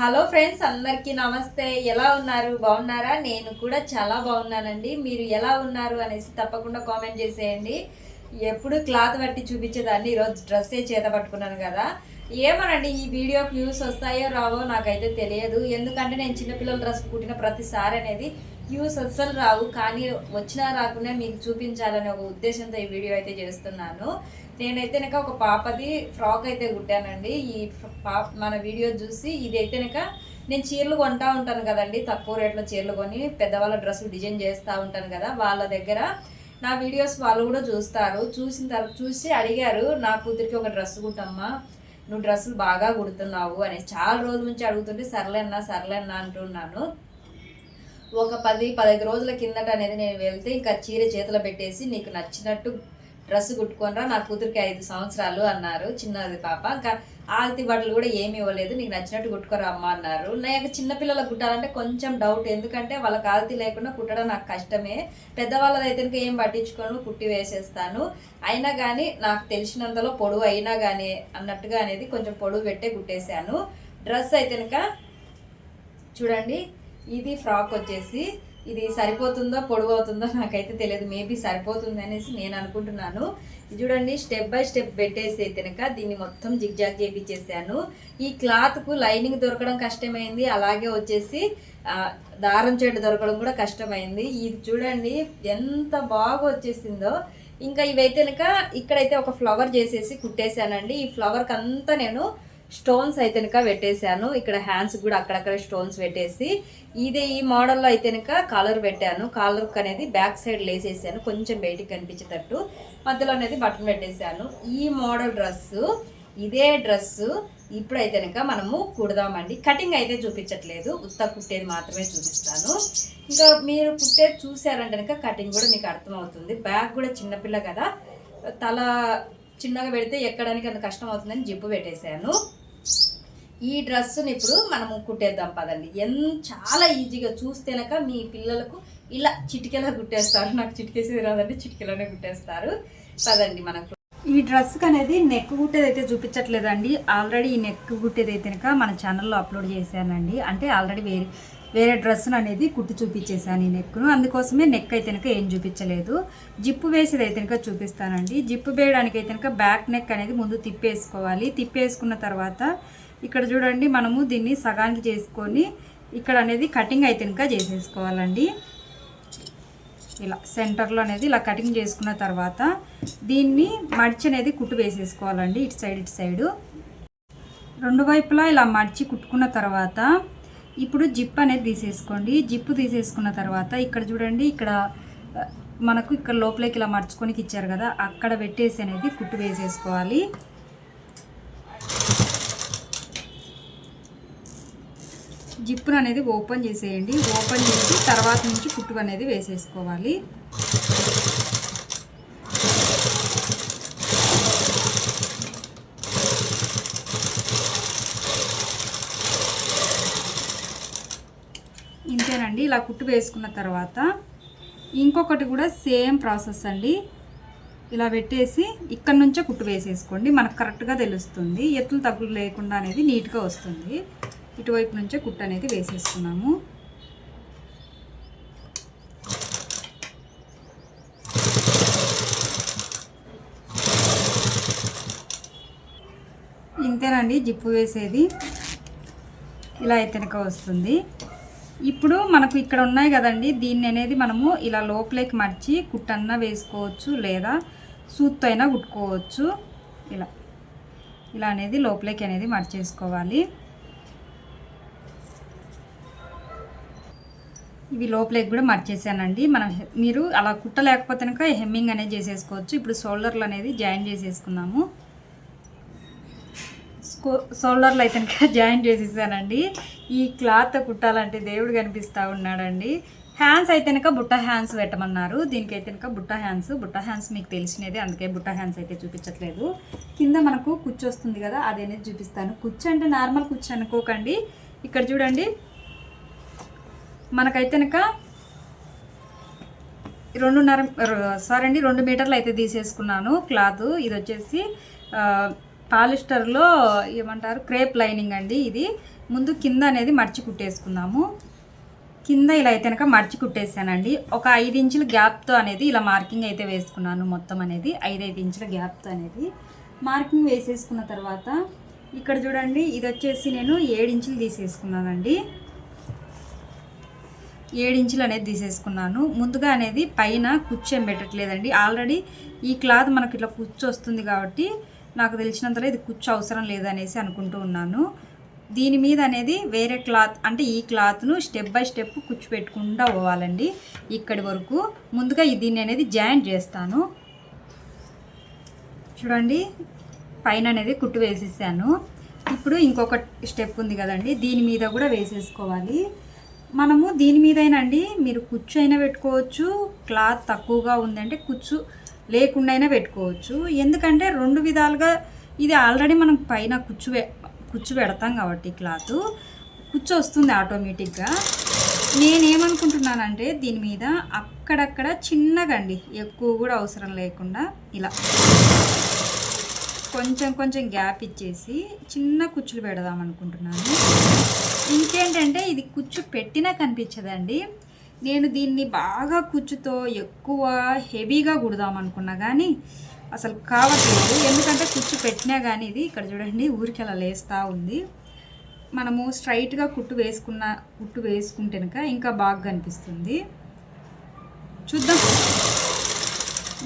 Hello friends అందరికీ నమస్తే. ఎలా ఉన్నారు? బాగున్నారా? నేను కూడా చాలా బాగున్నానండి. మీరు ఎలా ఉన్నారు అనేసి తప్పకుండా కామెంట్ చేసేయండి. ఎప్పుడు క్లాత్ బట్టి చూపించేదాన్ని ఈరోజు డ్రెస్సే చేత పట్టుకున్నాను కదా. ఏమోనండి ఈ వీడియోకి వ్యూస్ వస్తాయో రావో నాకైతే తెలియదు. ఎందుకంటే నేను చిన్నపిల్లల డ్రెస్ కుట్టిన ప్రతిసారి అనేది వ్యూస్ అస్సలు రావు కానీ వచ్చినా రాకుండా మీకు చూపించాలనే ఒక ఉద్దేశంతో ఈ వీడియో అయితే చేస్తున్నాను. నేనైతే కనుక ఒక పాపది ఫ్రాక్ అయితే కుట్టానండి. ఈ పాప మన వీడియో చూసి ఇది అయితే కనుక నేను చీరలు కొంటా ఉంటాను కదండి తక్కువ రేట్లో చీరలు కొని పెద్దవాళ్ళ డ్రెస్సులు డిజైన్ చేస్తూ ఉంటాను కదా వాళ్ళ దగ్గర నా వీడియోస్ వాళ్ళు కూడా చూస్తారు. చూసిన తర్వాత చూసి అడిగారు నా కూతురికి ఒక డ్రెస్ కుట్టమ్మా నువ్వు డ్రెస్సులు బాగా కుడుతున్నావు అని చాలా రోజుల నుంచి అడుగుతుంటే సర్లేన్నా సర్లేన్నా అంటున్నాను. ఒక పది పదహైదు రోజుల కిందట అనేది నేను వెళ్తే ఇంకా చీర చేతిలో పెట్టేసి నీకు నచ్చినట్టు డ్రెస్ కుట్టుకోనరా నా కూతురికి ఐదు సంవత్సరాలు అన్నారు చిన్నది పాప. ఇంకా ఆల్తి బట్టలు కూడా ఏమి ఇవ్వలేదు. నీకు నచ్చినట్టు కుట్టుకోరా అమ్మ అన్నారు నాకు చిన్నపిల్లలకు కుట్టాలంటే కొంచెం డౌట్ ఎందుకంటే వాళ్ళకి ఆల్తి లేకుండా కుట్టడం నాకు కష్టమే. పెద్దవాళ్ళదైతే ఇంకా ఏం పట్టించుకోను కుట్టి వేసేస్తాను. అయినా కానీ నాకు తెలిసినంతలో పొడవు అయినా కానీ అన్నట్టుగా అనేది కొంచెం పొడవు పెట్టే కుట్టేశాను. డ్రెస్ అయితే కనుక చూడండి ఇది ఫ్రాక్ వచ్చేసి ఇది సరిపోతుందో పొడవు అవుతుందో నాకైతే తెలియదు. మేబీ సరిపోతుంది అనేసి నేను అనుకుంటున్నాను. ఇది చూడండి స్టెప్ బై స్టెప్ పెట్టేసి తినక దీన్ని మొత్తం జిగ్జాగ్ చేపించేసాను ఈ క్లాత్కు లైనింగ్ దొరకడం కష్టమైంది. అలాగే వచ్చేసి దారం చెట్టు దొరకడం కూడా కష్టమైంది. ఇది చూడండి ఎంత బాగా వచ్చేసిందో. ఇంకా ఇవైతే కనుక ఇక్కడైతే ఒక ఫ్లవర్ చేసేసి కుట్టేశానండి. ఈ ఫ్లవర్కి అంతా నేను స్టోన్స్ అయితే పెట్టేశాను. ఇక్కడ హ్యాండ్స్ కూడా అక్కడక్కడ స్టోన్స్ పెట్టేసి ఇదే ఈ మోడల్లో అయితే కనుక కాలర్ పెట్టాను. కాలర్ అనేది బ్యాక్ సైడ్ లేసేసాను. కొంచెం బయటికి కనిపించేటట్టు మధ్యలో అనేది బటన్ పెట్టేశాను. ఈ మోడల్ డ్రెస్సు ఇదే డ్రెస్సు ఇప్పుడైతేనక మనము కుడదామండి. కటింగ్ అయితే చూపించట్లేదు. ఉత్త కుట్టేది మాత్రమే చూపిస్తాను. ఇంకా మీరు కుట్టేది చూసారంటే కనుక కటింగ్ కూడా మీకు అర్థమవుతుంది. బ్యాగ్ కూడా చిన్నపిల్ల కదా. తల చిన్నగా పెడితే ఎక్కడానికి అంత కష్టం అవుతుందని జిప్పు పెట్టేశాను. ఈ డ్రెస్సుని ఇప్పుడు మనము కుట్టేద్దాం పదండి. ఎంత చాలా ఈజీగా చూస్తేనక మీ పిల్లలకు ఇలా చిటికెలా కుట్టేస్తారు. నాకు చిటికేసేది రాదండి చిటికెలానే కుట్టేస్తారు. పదండి మనకు ఈ డ్రెస్కి అనేది నెక్ కుట్టేది అయితే చూపించట్లేదండి. ఆల్రెడీ ఈ నెక్ కుట్టేది అయితే కనుక మన ఛానల్లో అప్లోడ్ చేశానండి. అంటే ఆల్రెడీ వేరే వేరే డ్రెస్సును అనేది కుట్టి చూపించేసాను ఈ నెక్ను. అందుకోసమే నెక్ అయితే కనుక ఏం చూపించలేదు. జిప్పు వేసేది అయితే కనుక చూపిస్తానండి. జిప్పు వేయడానికి అయితే కనుక బ్యాక్ నెక్ అనేది ముందు తిప్పేసుకోవాలి. తిప్పేసుకున్న తర్వాత ఇక్కడ చూడండి మనము దీన్ని సగానికి చేసుకొని ఇక్కడ అనేది కటింగ్ అయితే ఇంకా చేసేసుకోవాలండి. ఇలా సెంటర్లో అనేది ఇలా కటింగ్ చేసుకున్న తర్వాత దీన్ని మడిచి అనేది కుట్టు వేసేసుకోవాలండి ఇటు సైడ్ ఇటు సైడు రెండు వైపులా ఇలా మడిచి కుట్టుకున్న తర్వాత ఇప్పుడు జిప్ అనేది తీసేసుకోండి. జిప్పు తీసేసుకున్న తర్వాత ఇక్కడ చూడండి ఇక్కడ మనకు ఇక్కడ లోపలికి ఇలా మడుచుకొని ఇచ్చారు కదా అక్కడ పెట్టేసి అనేది కుట్టు వేసేసుకోవాలి. జిప్పును అనేది ఓపెన్ చేసేయండి. ఓపెన్ చేసి తర్వాత నుంచి కుట్టు అనేది వేసేసుకోవాలి. ఇంతేనండి. ఇలా కుట్టు వేసుకున్న తర్వాత ఇంకొకటి కూడా సేమ్ ప్రాసెస్ అండి. ఇలా పెట్టేసి ఇక్కడ నుంచే కుట్టు వేసేసుకోండి. మనకు కరెక్ట్గా తెలుస్తుంది. ఎత్తులు తగ్గులు లేకుండా అనేది నీట్గా వస్తుంది. ఇటువైపు నుంచే కుట్టు అనేది వేసేసుకున్నాము. ఇంతేనండి జిప్పు వేసేది. ఇలా అయితేనక వస్తుంది. ఇప్పుడు మనకు ఇక్కడ ఉన్నాయి కదండి దీన్ని అనేది మనము ఇలా లోపలికి మర్చి కుట్టన్నా వేసుకోవచ్చు లేదా సూత్తు అయినా కుట్టుకోవచ్చు. ఇలా ఇలా అనేది లోపలికి అనేది మర్చేసుకోవాలి. ఇవి లోపలికి కూడా మర్చేసానండి మనం మీరు అలా కుట్టలేకపోతే కనుక హెమ్మింగ్ అనేది చేసేసుకోవచ్చు. ఇప్పుడు షోల్డర్లు అనేది జాయిన్ చేసేసుకున్నాము షోల్డర్లు అయితే కనుక జాయిన్ చేసేసానండి. ఈ క్లాత్ కుట్టాలంటే దేవుడు కనిపిస్తూ ఉన్నాడండి. హ్యాండ్స్ అయితే కనుక బుట్ట హ్యాండ్స్ పెట్టమన్నారు. దీనికి అయితే కనుక బుట్ట హ్యాండ్స్ బుట్ట హ్యాండ్స్ మీకు తెలిసినది. అందుకే బుట్ట హ్యాండ్స్ అయితే చూపించట్లేదు. కింద మనకు కుచ్చు వస్తుంది కదా అది అనేది చూపిస్తాను. కుచ్చు అంటే నార్మల్ కుచ్చు అనుకోకండి. ఇక్కడ చూడండి. మనకైతే కనుక రెండున్నర సారీ అండి రెండు మీటర్లు అయితే తీసేసుకున్నాను క్లాత్. ఇది వచ్చేసి పాలిస్టర్లో ఏమంటారు క్రేప్ లైనింగ్ అండి ఇది. ముందు కింద అనేది మర్చి కుట్టేసుకుందాము. కింద ఇలా అయితే కనుక మర్చి కుట్టేసానండి. ఒక ఐదు ఇంచుల గ్యాప్తో అనేది ఇలా మార్కింగ్ అయితే వేసుకున్నాను మొత్తం అనేది. ఐదు ఐదు ఇంచుల గ్యాప్తో అనేది. మార్కింగ్ వేసేసుకున్న తర్వాత ఇక్కడ చూడండి ఇది వచ్చేసి నేను ఏడు ఇంచులు తీసేసుకున్నానండి. ఇంచులు అనేది తీసేసుకున్నాను. ముందుగా అనేది పైన కుచ్చేం పెట్టట్లేదండి. ఆల్రెడీ ఈ క్లాత్ మనకి ఇట్లా కుచ్చు వస్తుంది కాబట్టి నాకు తెలిసినంతలో ఇది కుచ్చు అవసరం లేదనేసి అనుకుంటూ ఉన్నాను. దీని మీద అనేది వేరే క్లాత్ అంటే ఈ క్లాత్ను స్టెప్ బై స్టెప్ కుచ్చు పెట్టుకుంటూ పోవాలండి ఇక్కడి వరకు. ముందుగా దీన్ని అనేది జాయింట్ చేస్తాను. చూడండి పైన అనేది కుట్టు వేసేసాను. ఇప్పుడు ఇంకొక స్టెప్ ఉంది కదండి దీని మీద కూడా వేసేసుకోవాలి. మనము దీని మీదైనండి మీరు కుచ్చు అయినా పెట్టుకోవచ్చు క్లాత్ తక్కువగా ఉందంటే కుచ్చు లేకుండా అయినా పెట్టుకోవచ్చు. ఎందుకంటే రెండు విధాలుగా ఇది ఆల్రెడీ మనం పైన కుచ్చు కుచ్చు పెడతాం కాబట్టి క్లాత్. కుచ్చు వస్తుంది ఆటోమేటిక్గా. నేనేమనుకుంటున్నానంటే దీని మీద అక్కడక్కడ చిన్నగా అండి ఎక్కువ కూడా అవసరం లేకుండా ఇలా. కొంచెం కొంచెం గ్యాప్ ఇచ్చేసి చిన్న కుచ్చులు పెడదాం అనుకుంటున్నాను. ఇంకేంటంటే ఇది కుచ్చు పెట్టినా కనిపించదండి. నేను దీన్ని బాగా కుచ్చుతో ఎక్కువ హెవీగా కుడదాం అనుకున్నా కానీ అసలు కావట్లేదు. ఎందుకంటే కుచ్చు పెట్టినా కానీ ఇది ఇక్కడ చూడండి ఊరికి అలా లేస్తూ ఉంది. మనము స్ట్రైట్గా కుట్టు వేసుకున్న కుట్టు వేసుకుంటే ఇంకా బాగా కనిపిస్తుంది. చూద్దాం.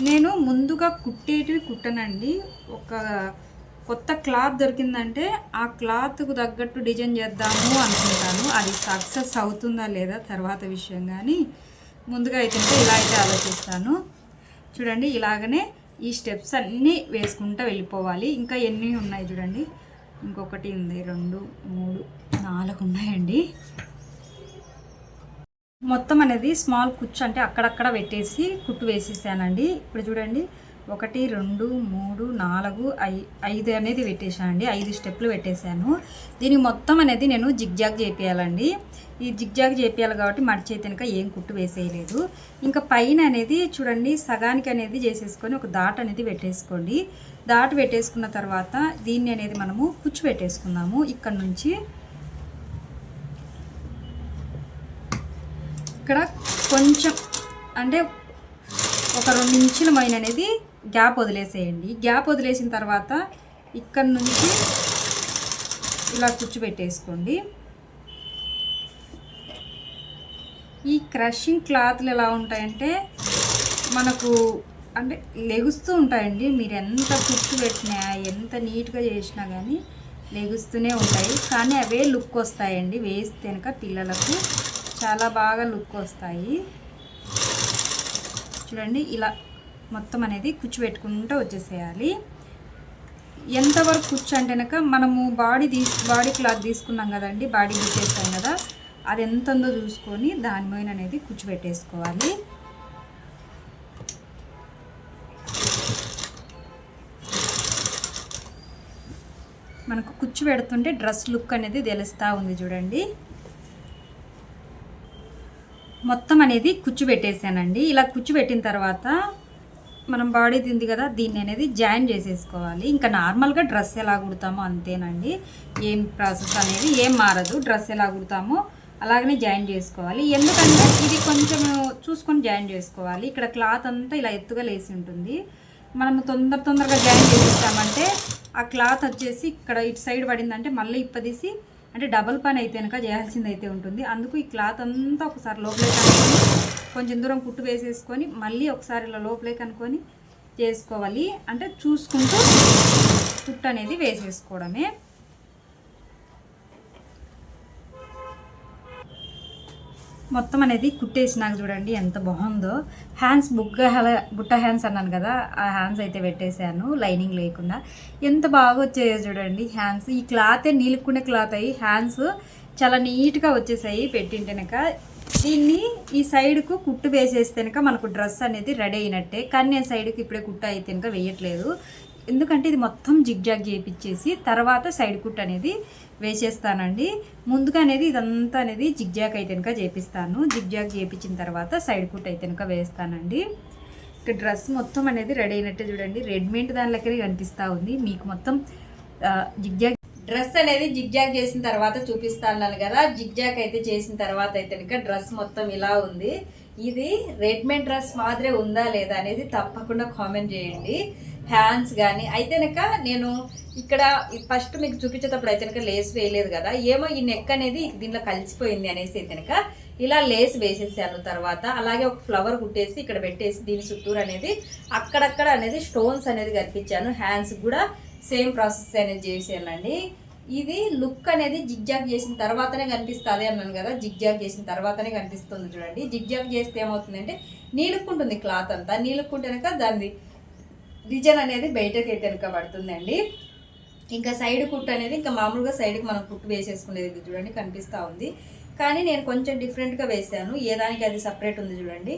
నేను ముందుగా కుట్టేటివి కుట్టనండి. ఒక కొత్త క్లాత్ దొరికిందంటే ఆ క్లాత్కు తగ్గట్టు డిజైన్ చేద్దాము అనుకుంటాను. అది సక్సెస్ అవుతుందా లేదా తర్వాత విషయం కానీ ముందుగా అయితే ఇలా అయితే ఆలోచిస్తాను. చూడండి ఇలాగనే ఈ స్టెప్స్ అన్నీ వేసుకుంటూ వెళ్ళిపోవాలి. ఇంకా ఎన్ని ఉన్నాయి చూడండి. ఇంకొకటి ఉంది రెండు మూడు నాలుగు ఉన్నాయండి. మొత్తం అనేది స్మాల్ కుచ్చు అంటే అక్కడక్కడ పెట్టేసి కుట్టు వేసేసానండి. ఇప్పుడు చూడండి ఒకటి రెండు మూడు నాలుగు ఐ ఐదు అనేది పెట్టేశానండి. ఐదు స్టెప్లు పెట్టేశాను. దీనికి మొత్తం అనేది నేను జిగ్జాగ్ చేపియాలండి. ఈ జిగ్జాగ్ చేపియాలి కాబట్టి మడిచి అయితే కనుక ఏం కుట్టు వేసేయలేదు. ఇంకా పైన అనేది చూడండి సగానికి అనేది చేసేసుకొని ఒక దాట్ అనేది పెట్టేసుకోండి. దాట్ పెట్టేసుకున్న తర్వాత దీన్ని అనేది మనము కుచ్చు పెట్టేసుకుందాము. ఇక్కడ నుంచి ఇక్కడ కొంచెం అంటే ఒక రెండు ఇంచుల మైన అనేది గ్యాప్ వదిలేసేయండి. గ్యాప్ వదిలేసిన తర్వాత ఇక్కడ నుంచి ఇలా కూర్చోబెట్టేసుకోండి. ఈ క్రషింగ్ క్లాత్లు ఎలా ఉంటాయంటే మనకు అంటే లెగుస్తూ ఉంటాయండి. మీరు ఎంత కూర్చోబెట్టినా ఎంత నీట్గా చేసినా కానీ లెగుస్తూనే ఉంటాయి. కానీ అవే లుక్ వస్తాయండి. వేస్తే కనుక పిల్లలకు చాలా బాగా లుక్ వస్తాయి. చూడండి ఇలా మొత్తం అనేది కూర్చోబెట్టుకుంటూ వచ్చేసేయాలి. ఎంతవరకు కుచ్చు అంటేనక మనము బాడీ తీసు బాడీ క్లాత్ తీసుకున్నాం కదండి బాడీ తీసేస్తాం కదా అది ఎంత ఉందో చూసుకొని దాని మీద అనేది కూర్చోబెట్టేసుకోవాలి మనకు కుచ్చు పెడుతుంటే డ్రెస్ లుక్ అనేది తెలుస్తూ ఉంది చూడండి. మొత్తం అనేది కూర్చోబెట్టేసానండి. ఇలా కూర్చోబెట్టిన తర్వాత మనం బాడీ తింది కదా దీన్ని అనేది జాయిన్ చేసేసుకోవాలి. ఇంకా నార్మల్గా డ్రెస్ ఎలా కుడతామో అంతేనండి. ఏం ప్రాసెస్ అనేది ఏం మారదు. డ్రెస్ ఎలా కుడతామో అలాగనే జాయిన్ చేసుకోవాలి. ఎందుకంటే ఇది కొంచెం చూసుకొని జాయిన్ చేసుకోవాలి. ఇక్కడ క్లాత్ అంతా ఇలా ఎత్తుగా లేసి ఉంటుంది. మనం తొందర తొందరగా జాయిన్ చేసేస్తామంటే ఆ క్లాత్ వచ్చేసి ఇక్కడ ఇటు సైడ్ పడిందంటే మళ్ళీ ఇప్పదీసి అంటే డబల్ పని అయితే కనుక చేయాల్సింది అయితే ఉంటుంది. అందుకు ఈ క్లాత్ అంతా ఒకసారి లోపలికి అనుకొని కొంచెం దూరం కుట్టు వేసేసుకొని మళ్ళీ ఒకసారి ఇలా లోపలికి అనుకొని చేసుకోవాలి. అంటే చూసుకుంటూ కుట్టు అనేది వేసేసుకోవడమే. మొత్తం అనేది కుట్టేసినాక చూడండి ఎంత బాగుందో. హ్యాండ్స్ బుగ్గ బుట్ట హ్యాండ్స్ అన్నాను కదా ఆ హ్యాండ్స్ అయితే పెట్టేశాను లైనింగ్ లేకుండా. ఎంత బాగా వచ్చాయో చూడండి హ్యాండ్స్ ఈ క్లాతే నీలుకునే క్లాత్ అయ్యి హ్యాండ్స్ చాలా నీట్గా వచ్చేసాయి పెట్టింటేనక దీన్ని ఈ సైడ్కు కుట్టు వేసేస్తేనక మనకు డ్రెస్ అనేది రెడీ అయినట్టే. కానీ నేను సైడ్కి ఇప్పుడే కుట్టు అయితే కనుక వేయట్లేదు. ఎందుకంటే ఇది మొత్తం జిగ్జాగ్ చేపించేసి తర్వాత సైడ్ కుట్ అనేది వేసేస్తానండి. ముందుగా అనేది ఇదంతా అనేది జిగ్జాగ్ అయితే కనుక చేపిస్తాను. జిగ్జాగ్ చేపించిన తర్వాత సైడ్ కుట్ అయితే కనుక వేస్తానండి. ఇక్కడ డ్రెస్ మొత్తం అనేది రెడీ అయినట్టే చూడండి. రెడీమేడ్ దానిలోకి కనిపిస్తూ ఉంది. మీకు మొత్తం జిగ్జాగ్ డ్రెస్ అనేది జిగ్జాగ్ చేసిన తర్వాత చూపిస్తాను కదా. జిగ్జాగ్ అయితే చేసిన తర్వాత అయితే కనుక డ్రెస్ మొత్తం ఇలా ఉంది. ఇది రెడ్మేడ్ డ్రెస్ మాదిరే ఉందా లేదా అనేది తప్పకుండా కామెంట్ చేయండి. హ్యాండ్స్ కానీ అయితే కనుక నేను ఇక్కడ ఫస్ట్ మీకు చూపించేటప్పుడు అయితే కనుక లేస్ వేయలేదు కదా ఏమో ఈ నెక్ అనేది దీనిలో కలిసిపోయింది అనేసి అయితే ఇలా లేస్ వేసేసాను తర్వాత అలాగే ఒక ఫ్లవర్ కుట్టేసి ఇక్కడ పెట్టేసి దీని చుట్టూరు అనేది అక్కడక్కడ అనేది స్టోన్స్ అనేది కనిపించాను హ్యాండ్స్ కూడా సేమ్ ప్రాసెస్ అనేది చేసానండి ఇది లుక్ అనేది జిగ్జాగ్ చేసిన తర్వాతనే కనిపిస్తుంది అన్నాను కదా జిగ్జాగ్ చేసిన తర్వాతనే కనిపిస్తుంది చూడండి. జిగ్జాగ్ చేస్తే ఏమవుతుందంటే నీలుక్కుంటుంది క్లాత్ అంతా నీలుక్కుంటే కనుక దాన్ని డిజైన్ అనేది బయటకి అయితే వెనక పడుతుందండి. ఇంకా సైడ్ కుట్టు అనేది ఇంకా మామూలుగా సైడ్కి మనం కుట్టు వేసేసుకునేది చూడండి కనిపిస్తూ ఉంది. కానీ నేను కొంచెం డిఫరెంట్గా వేసాను. ఏ దానికి అది సపరేట్ ఉంది చూడండి.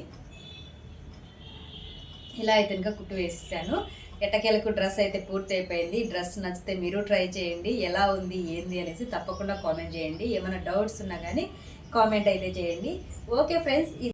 ఇలా అయితే ఇంకా కుట్టు వేసేసాను. ఎట్టకేలకు డ్రెస్ అయితే పూర్తి అయిపోయింది డ్రెస్ నచ్చితే మీరు ట్రై చేయండి. ఎలా ఉంది ఏంది అనేసి తప్పకుండా కామెంట్ చేయండి. ఏమైనా డౌట్స్ ఉన్నా కానీ కామెంట్ అయితే చేయండి. Okay friends